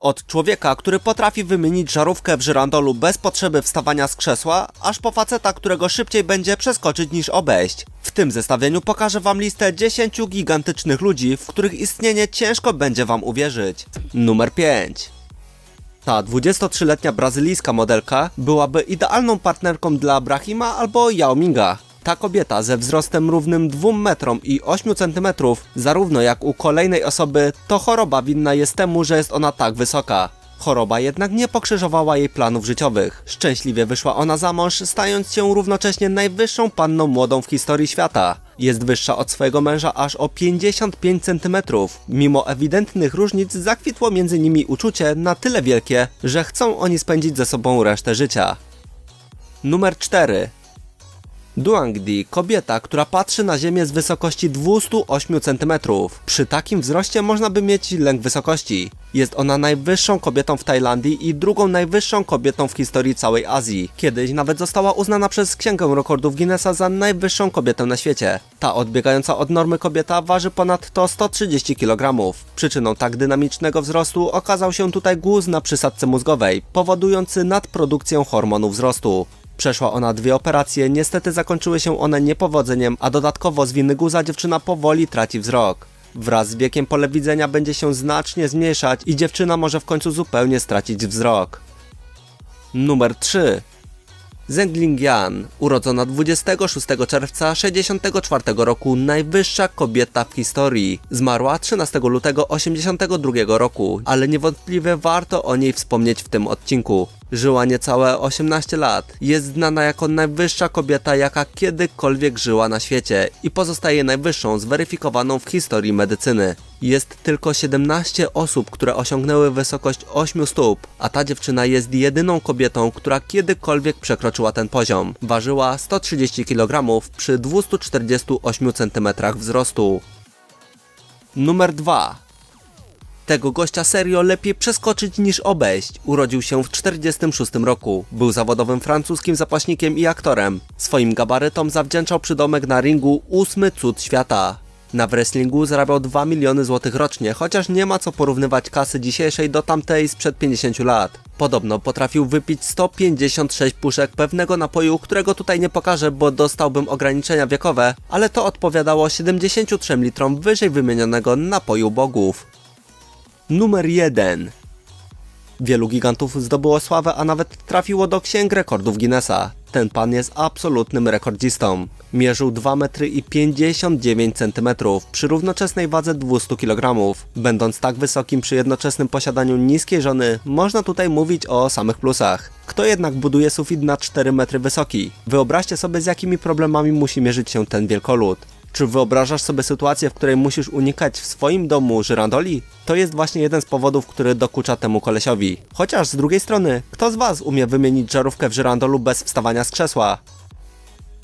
Od człowieka, który potrafi wymienić żarówkę w żyrandolu bez potrzeby wstawania z krzesła, aż po faceta, którego szybciej będzie przeskoczyć niż obejść. W tym zestawieniu pokażę wam listę 10 gigantycznych ludzi, w których istnienie ciężko będzie wam uwierzyć. Numer 5. Ta 23-letnia brazylijska modelka byłaby idealną partnerką dla Brahima albo Yao Minga. Ta kobieta ze wzrostem równym 2 metrom i 8 cm, zarówno jak u kolejnej osoby, to choroba winna jest temu, że jest ona tak wysoka. Choroba jednak nie pokrzyżowała jej planów życiowych. Szczęśliwie wyszła ona za mąż, stając się równocześnie najwyższą panną młodą w historii świata. Jest wyższa od swojego męża aż o 55 cm. Mimo ewidentnych różnic zakwitło między nimi uczucie na tyle wielkie, że chcą oni spędzić ze sobą resztę życia. Numer 4. Duangdi, kobieta, która patrzy na ziemię z wysokości 208 cm. Przy takim wzroście można by mieć lęk wysokości. Jest ona najwyższą kobietą w Tajlandii i drugą najwyższą kobietą w historii całej Azji. Kiedyś nawet została uznana przez Księgę Rekordów Guinnessa za najwyższą kobietę na świecie. Ta odbiegająca od normy kobieta waży ponadto 130 kg. Przyczyną tak dynamicznego wzrostu okazał się tutaj guz na przysadce mózgowej, powodujący nadprodukcję hormonu wzrostu. Przeszła ona dwie operacje, niestety zakończyły się one niepowodzeniem, a dodatkowo z winy guza dziewczyna powoli traci wzrok. Wraz z wiekiem pole widzenia będzie się znacznie zmniejszać i dziewczyna może w końcu zupełnie stracić wzrok. Numer 3. Zengling Yan, urodzona 26 czerwca 64 roku, najwyższa kobieta w historii. Zmarła 13 lutego 82 roku, ale niewątpliwie warto o niej wspomnieć w tym odcinku. Żyła niecałe 18 lat. Jest znana jako najwyższa kobieta, jaka kiedykolwiek żyła na świecie i pozostaje najwyższą zweryfikowaną w historii medycyny. Jest tylko 17 osób, które osiągnęły wysokość 8 stóp, a ta dziewczyna jest jedyną kobietą, która kiedykolwiek przekroczyła ten poziom. Ważyła 130 kg przy 248 cm wzrostu. Numer 2. Tego gościa serio lepiej przeskoczyć niż obejść. Urodził się w 46 roku. Był zawodowym francuskim zapaśnikiem i aktorem. Swoim gabarytom zawdzięczał przydomek na ringu ósmy cud świata. Na wrestlingu zarabiał 2 miliony złotych rocznie, chociaż nie ma co porównywać kasy dzisiejszej do tamtej sprzed 50 lat. Podobno potrafił wypić 156 puszek pewnego napoju, którego tutaj nie pokażę, bo dostałbym ograniczenia wiekowe, ale to odpowiadało 73 litrom wyżej wymienionego napoju bogów. Numer 1. Wielu gigantów zdobyło sławę, a nawet trafiło do księg rekordów Guinnessa. Ten pan jest absolutnym rekordzistą. Mierzył 2 metry i 59 cm przy równoczesnej wadze 200 kg. Będąc tak wysokim przy jednoczesnym posiadaniu niskiej żony, można tutaj mówić o samych plusach. Kto jednak buduje sufit na 4 metry wysoki? Wyobraźcie sobie z jakimi problemami musi mierzyć się ten wielkolud. Czy wyobrażasz sobie sytuację, w której musisz unikać w swoim domu żyrandoli? To jest właśnie jeden z powodów, który dokucza temu kolesiowi. Chociaż z drugiej strony, kto z was umie wymienić żarówkę w żyrandolu bez wstawania z krzesła?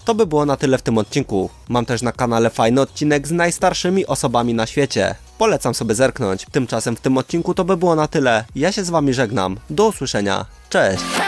To by było na tyle w tym odcinku. Mam też na kanale fajny odcinek z najstarszymi osobami na świecie. Polecam sobie zerknąć. Tymczasem w tym odcinku to by było na tyle. Ja się z wami żegnam. Do usłyszenia. Cześć!